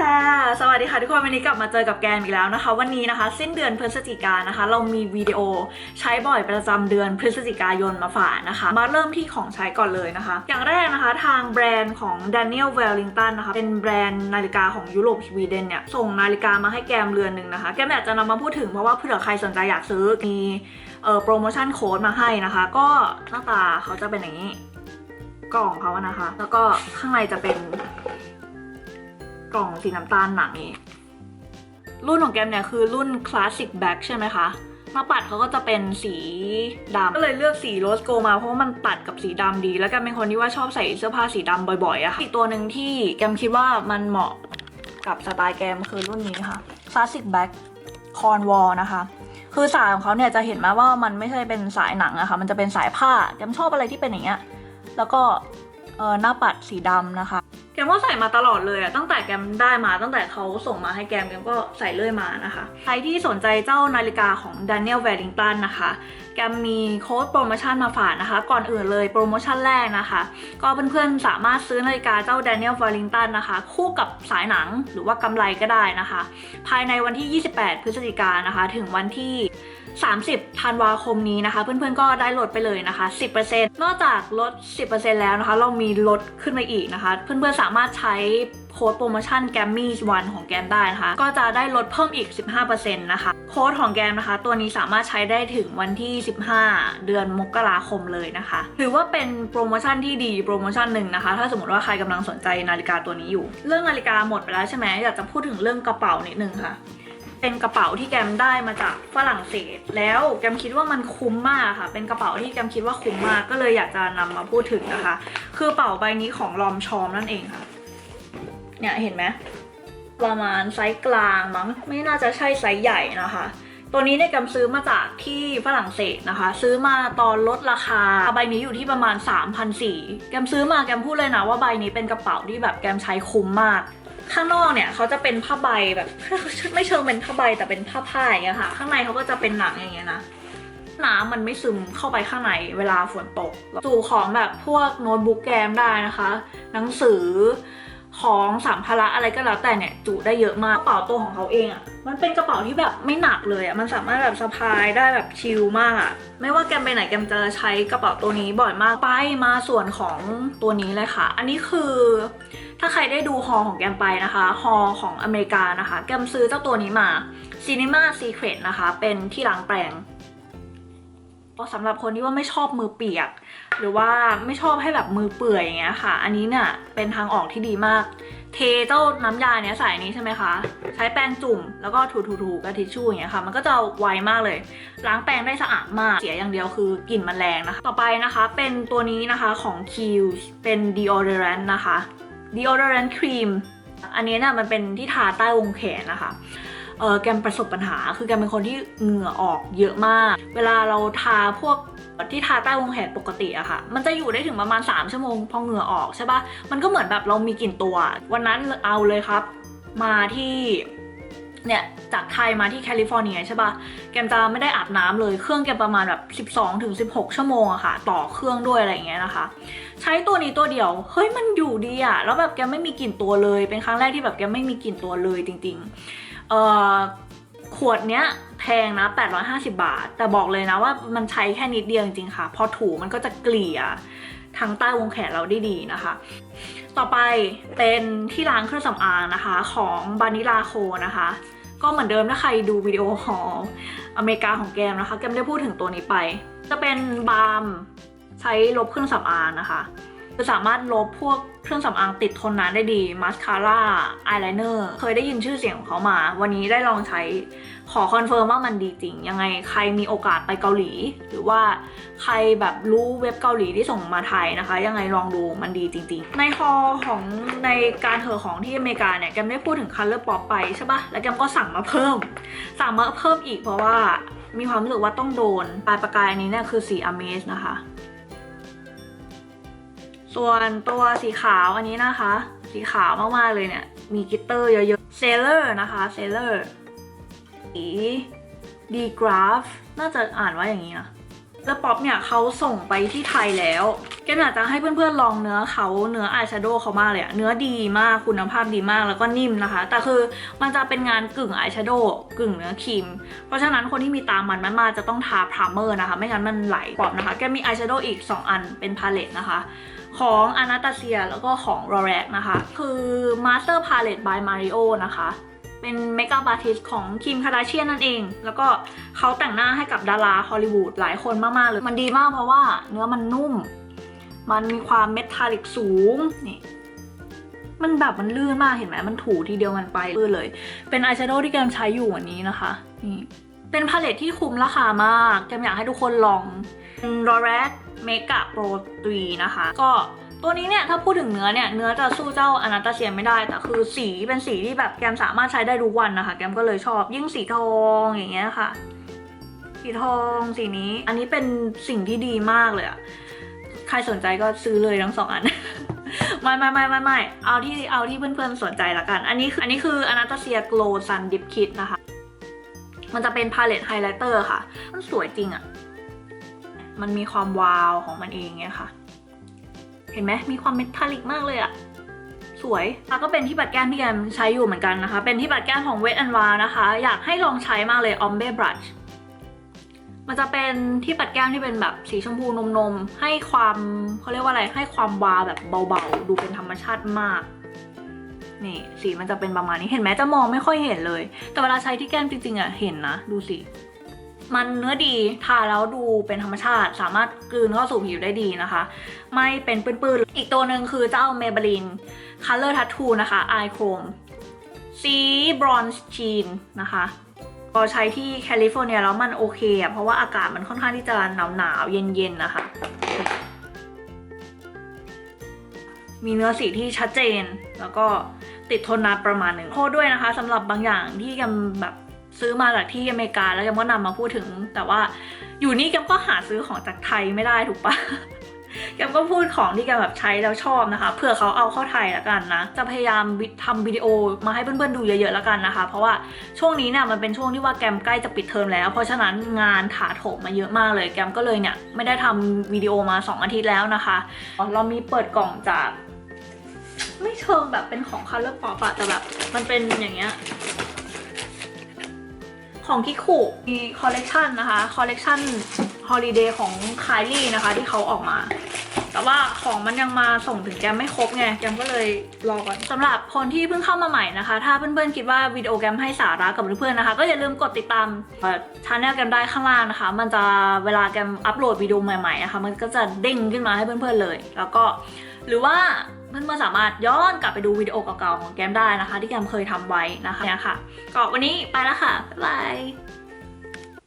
ค่ะ สวัสดีค่ะทุกคน วันนี้กลับมาเจอกับแกมอีกแล้วนะคะ วันนี้นะคะ สิ้นเดือนพฤศจิกายนนะคะ เรามีวิดีโอใช้บ่อยประจำเดือนพฤศจิกายนมาฝากนะคะ มาเริ่มที่ของใช้ก่อนเลยนะคะ อย่างแรกนะคะทางแบรนด์ของ Daniel Wellington นะคะ เป็นแบรนด์นาฬิกาของยุโรปสวีเดนเนี่ย ส่งนาฬิกามาให้แกมเรือนหนึ่งนะคะ แกมอยากจะนำมาพูดถึงเพราะว่าเผื่อใครสนใจอยากซื้อ มีเอ่อโปรโมชั่นโค้ดมาให้นะคะ ก็หน้าตาเขาจะเป็นอย่างนี้ กล่องเขานะคะ แล้วก็ข้างในจะเป็น กล่องสีน้ำตาลหนังนี้ รุ่นของแกมเนี่ยคือรุ่นคลาสสิกแบ็กใช่ไหมคะหน้าปัดเขาก็จะเป็นสีดำก็เลยเลือกสีโรสโกมาเพราะว่ามันตัดกับสีดำดี แล้วแกเป็นคนที่ว่าชอบใส่เสื้อผ้าสีดำบ่อยๆอะค่ะอีกตัวหนึ่งที่แกมคิดว่ามันเหมาะกับสไตล์แกมคือรุ่นนี้ค่ะคลาสสิกแบ็กคอนวอลนะคะ คือสายของเขาเนี่ยจะเห็นไหมว่ามันไม่ใช่เป็นสายหนังอะค่ะมันจะเป็นสายผ้าแกมชอบอะไรที่เป็นอย่างเงี้ยแล้วก็เออหน้าปัดสีดำนะคะ แกมก็ใส่มาตลอดเลยอะตั้งแต่แกมได้มาตั้งแต่เขาส่งมาให้แกมแกมก็ใส่เรื่อยมานะคะ ใครที่สนใจเจ้านาฬิกาของ Daniel Wellington นะคะ แกมมีโค้ดโปรโมชั่นมาฝากนะคะ ก่อนอื่นเลยโปรโมชั่นแรกนะคะ ก็เพื่อนๆสามารถซื้อนาฬิกาเจ้า Daniel Wellington นะคะ คู่กับสายหนังหรือว่ากำไรก็ได้นะคะ ภายในวันที่ 28 พฤศจิกายนนะคะ ถึงวันที่ 30ธันวาคมนี้นะคะ เพื่อนๆก็ได้ลดไปเลยนะคะ 10%นอกจากลด 10%แล้วนะคะ เรามีลดขึ้นมาอีกนะคะ เพื่อนๆสามารถใช้โค้ดโปรโมชั่นแกมมี่วันของแกมได้นะคะ ก็จะได้ลดเพิ่มอีก 15%นะคะ โค้ดของแกมนะคะ ตัวนี้สามารถใช้ได้ถึงวันที่ 15 เดือนมกราคมเลยนะคะ ถือว่าเป็นโปรโมชั่นที่ดีโปรโมชั่นหนึ่งนะคะ ถ้าสมมติว่าใครกำลังสนใจนาฬิกาตัวนี้อยู่ เรื่องนาฬิกาหมดไปแล้วใช่ไหมอยากจะพูดถึงเรื่องกระเป๋านิดนึงค่ะ เป็นกระเป๋าที่แกมได้มาจากฝรั่งเศส แล้วแกมคิดว่ามันคุ้มมากค่ะ เป็นกระเป๋าที่แกมคิดว่าคุ้มมากก็เลยอยากจะนำมาพูดถึงนะคะ คือกระเป๋าใบนี้ของลอมชอมนั่นเองค่ะ เนี่ยเห็นไหมประมาณไซส์กลางมั้งไม่น่าจะใช่ไซส์ใหญ่นะคะ ตัวนี้เนี่ยแกมซื้อมาจากที่ฝรั่งเศสนะคะ ซื้อมาตอนลดราคาใบนี้อยู่ที่ประมาณ3,400แกมซื้อมาแกมพูดเลยนะว่าใบนี้เป็นกระเป๋าที่แบบแกมใช้คุ้มมาก ข้างนอกเนี่ยเขาจะเป็นผ้าใบแบบไม่เชิงเป็นผ้าใบแต่เป็นผ้าผ้าอย่างเงี้ยค่ะ ข้างในเขาก็จะเป็นหนังอย่างเงี้ยนะน้ำมันไม่ซึมเข้าไปข้างในเวลาฝนตกสู่ของแบบพวกโน้ตบุ๊กแกมได้นะคะ หนังสือ ของสัมภาระอะไรก็แล้วแต่เนี่ยจุได้เยอะมากกระเป๋าตัวของเขาเองอะ่ะมันเป็นกระเป๋าที่แบบไม่หนักเลยอะ่ะมันสามารถแบบสะพายได้แบบชิลมากอะ่ะไม่ว่าแกมไปไหนแกมจะใช้กระเป๋าตัวนี้บ่อยมากไปมาส่วนของตัวนี้เลยค่ะ อันนี้คือ ถ้าใครได้ดูฮอของแกมไปนะคะฮอของอเมริกานะคะ แกมซื้อเจ้าตัวนี้มา Cinema Secret นะคะ เป็นที่ล้างแปรง ก็สำหรับคนที่ว่าไม่ชอบมือเปียก หรือว่าไม่ชอบให้แบบมือเปื่อยอย่างเงี้ยค่ะ อันนี้เนี่ยเป็นทางออกที่ดีมาก เทเจ้าน้ำยาเนี้ยใส่นี้ใช่ไหมคะ ใช้แป้งจุ่มแล้วก็ถูๆๆกับทิชชู่อย่างเงี้ยค่ะ มันก็จะไวมากเลย ล้างแปรงได้สะอาดมาก เสียอย่างเดียวคือกลิ่นมันแรงนะคะ ต่อไปนะคะเป็นตัวนี้นะคะของ Q เป็น deodorant นะคะ deodorant cream อันนี้เนี่ยมันเป็นที่ทาใต้วงแขนนะคะ เออแกมประสบปัญหา คือแกเป็นคนที่เหงื่อออกเยอะมาก เวลาเราทาพวกที่ทาใต้วงแขนปกติอะค่ะ มันจะอยู่ได้ถึงประมาณ 3 ชั่วโมง พอเหงื่อออกใช่ปะมันก็เหมือนแบบเรามีกลิ่นตัว วันนั้นเอาเลยครับ มาที่เนี่ยจากไทยมาที่แคลิฟอร์เนียใช่ปะแกมจะไม่ได้อาบน้ำเลย เครื่องแกมประมาณแบบ 12ถึง16 ชั่วโมงอะค่ะ ต่อเครื่องด้วยอะไรอย่างเงี้ยนะคะ ใช้ตัวนี้ตัวเดียว เฮ้ยมันอยู่ดีอะแล้วแบบแกไม่มีกลิ่นตัวเลย เป็นครั้งแรกที่แบบแกไม่มีกลิ่นตัวเลยจริง ๆ เอ่อขวดเนี้ยแพงนะ 850 บาท แต่บอกเลยนะว่ามันใช้แค่นิดเดียวจริงๆค่ะ พอถูมันก็จะเกลี่ยทั้งใต้วงแขนเราได้ดีนะคะ ต่อไปเป็นที่ล้างเครื่องสำอางนะคะของบานิลาโคนะคะ ก็เหมือนเดิมถ้าใครดูวิดีโอของอเมริกาของแกมนะคะ แกมได้พูดถึงตัวนี้ไป จะเป็นบาล์มใช้ลบเครื่องสำอางนะคะ จะสามารถลบพวกเครื่องสำอางติดทนนานได้ดีมาสคาร่าอายไลเนอร์เคยได้ยินชื่อเสียงของเขามา วันนี้ได้ลองใช้ขอคอนเฟิร์มว่ามันดีจริง ยังไงใครมีโอกาสไปเกาหลี หรือว่าใครแบบรู้เว็บเกาหลีที่ส่งมาไทยนะคะ ยังไงลองดูมันดีจริง ๆ ในฮอของในการเหอของที่อเมริกาเนี่ยแกมได้พูดถึงคัลเลอร์ป๊อปไปใช่ปะแล้วแกมก็สั่งมาเพิ่ม สั่งมาเพิ่มอีกเพราะว่ามีความรู้สึกว่าต้องโดนปลายประกายอันนี้เนี่ยคือสีอเมสนะคะ ส่วนตัวสีขาวอันนี้นะคะ สีขาวมากๆเลยเนี่ย มีกิตเตอร์เยอะๆเซเลอร์นะคะเซเลอร์สีดีกราฟน่าจะอ่านว่าอย่างนี้นะแล้วป๊อปเนี่ยเขาส่งไปที่ไทยแล้วแกมอยากจะให้เพื่อนๆลองเนื้อเขาเนื้ออายแชโดว์เขามากเลยอะเนื้อดีมากคุณภาพดีมากแล้วก็นิ่มนะคะ แต่คือมันจะเป็นงานกึ่งอายแชโดว์กึ่งเนื้อครีม เพราะฉะนั้นคนที่มีตามันมากๆจะต้องทาพรามเมอร์นะคะ ไม่งั้นมันไหลปอบนะคะ แกมีอายแชโดว์อีก 2 อันเป็นพาเลตนะคะ ของอนาตาเซียแล้วก็ของ r o r a c นะคะ คือ Master Palette by Mario นะคะ เป็นเมคอัพอาร์ติสของคิมคาดาเชียนนั่นเอง แล้วก็เขาแต่งหน้าให้กับดาราฮอลลีวูดหลายคนมาก ๆ เลย มันดีมากเพราะว่าเนื้อมันนุ่ม มันมีความเมทัลลิกสูง นี่มันแบบมันลื่นมากเห็นไหมมันถูทีเดียวมันไปลื่นเลย เป็นอายแชโดว์ที่แกมใช้อยู่วันนี้นะคะ นี่ เป็นพาเลตที่คุ้มราคามากแกมอยากให้ทุกคนลองเป็น r o r a c Makeup Pro 3นะคะ ก็ตัวนี้เนี่ยถ้าพูดถึงเนื้อเนี่ยเนื้อจะสู้เจ้าอนาตาเซียไม่ได้แต่คือสีเป็นสีที่แบบแกมสามารถใช้ได้ทุกวันนะคะ แกมก็เลยชอบยิ่งสีทองอย่างเงี้ยค่ะ สีทองสีนี้ อันนี้เป็นสิ่งที่ดีมากเลยอะใครสนใจก็ซื้อเลยทั้งสองอันไม่ไม่ไม่ไม่ไม่เอาที่เอาที่เพื่อนๆสนใจละกัน อันนี้คืออันนี้คืออนาตาเซีย Glow Sun Dip Kit นะคะ มันจะเป็นพาเลตไฮไลท์เตอร์ค่ะ มันสวยจริงอะมันมีความวาวของมันเองไงค่ะ เห็นไหมมีความเมทัลลิกมากเลยอะสวยแล้วก็เป็นที่ปัดแก้มที่แกมใช้อยู่เหมือนกันนะคะ เป็นที่ปัดแก้มของ Wet n Wild นะคะ อยากให้ลองใช้มากเลย Ombre Brush มันจะเป็นที่ปัดแก้มที่เป็นแบบสีชมพูนมๆให้ความเขาเรียกว่าอะไรให้ความวาวแบบเบาๆ ดูเป็นธรรมชาติมาก นี่สีมันจะเป็นประมาณนี้เห็นไหมจะมองไม่ค่อยเห็นเลย แต่เวลาใช้ที่แก้มจริงๆอะเห็นนะ ดูสิ มันเนื้อดีทาแล้วดูเป็นธรรมชาติ สามารถกลืนเข้าสู่ผิวได้ดีนะคะ ไม่เป็นปื้นๆ อีกตัวหนึ่งคือเจ้า Maybelline Color Tattoo นะคะ Eye Chrome สีบรอนซ์ชีนนะคะพอใช้ที่แคลิฟอร์เนียแล้วมันโอเคอะเพราะว่าอากาศมันค่อนข้างที่จะหนาวหนาวๆเย็นๆนะคะ มีเนื้อสีที่ชัดเจน แล้วก็ติดทนนานประมาณหนึ่งโทษด้วยนะคะสำหรับบางอย่างที่แกมแบบซื้อมาจากที่อเมริกาแล้วแกมก็นำมาพูดถึง แต่ว่าอยู่นี่แกมก็หาซื้อของจากไทยไม่ได้ถูกปะแกมก็พูดของที่แกมแบบใช้แล้วชอบนะคะ เผื่อเขาเอาเข้าไทยแล้วกันนะ จะพยายามวิทำวิดีโอมาให้เพื่อนๆดูเยอะๆแล้วกันนะคะ เพราะว่าช่วงนี้เนี่ยมันเป็นช่วงที่ว่าแกมใกล้จะปิดเทอมแล้ว เพราะฉะนั้นงานถาโถมมาเยอะมากเลย แกมก็เลยเนี่ยไม่ได้ทำวิดีโอมา 2 อาทิตย์แล้วนะคะ เรามีเปิดกล่องจาก ไม่เชิงแบบเป็นของ Color Pop อะแต่แบบ มันเป็นอย่างเงี้ยของคิคุมีคอลเลกชันนะคะ คอลเลกชันฮอลิเดย์ของคายลี่นะคะ ที่เขาออกมา แต่ว่าของมันยังมาส่งถึงแกมไม่ครบไงแกมก็เลยรอก่อนสำหรับคนที่เพิ่งเข้ามาใหม่นะคะ ถ้าเพื่อนๆคิดว่าวิดีโอแกมให้สาระกับเพื่อนๆนะคะ ก็อย่าลืมกดติดตามช anel แกมได้ข้างล่างนะคะ มันจะเวลาแกมอัปโหลดวิดีโอใหม่ๆนะคะ มันก็จะเด้งขึ้นมาให้เพื่อนๆเลย แล้วก็หรือว่า เพื่อนๆสามารถย้อนกลับไปดูวิดีโอเก่าๆของแกมได้นะคะ ที่แกมเคยทำไว้นะคะเนี่ยค่ะก็วันนี้ไปแล้วค่ะบ๊ายบาย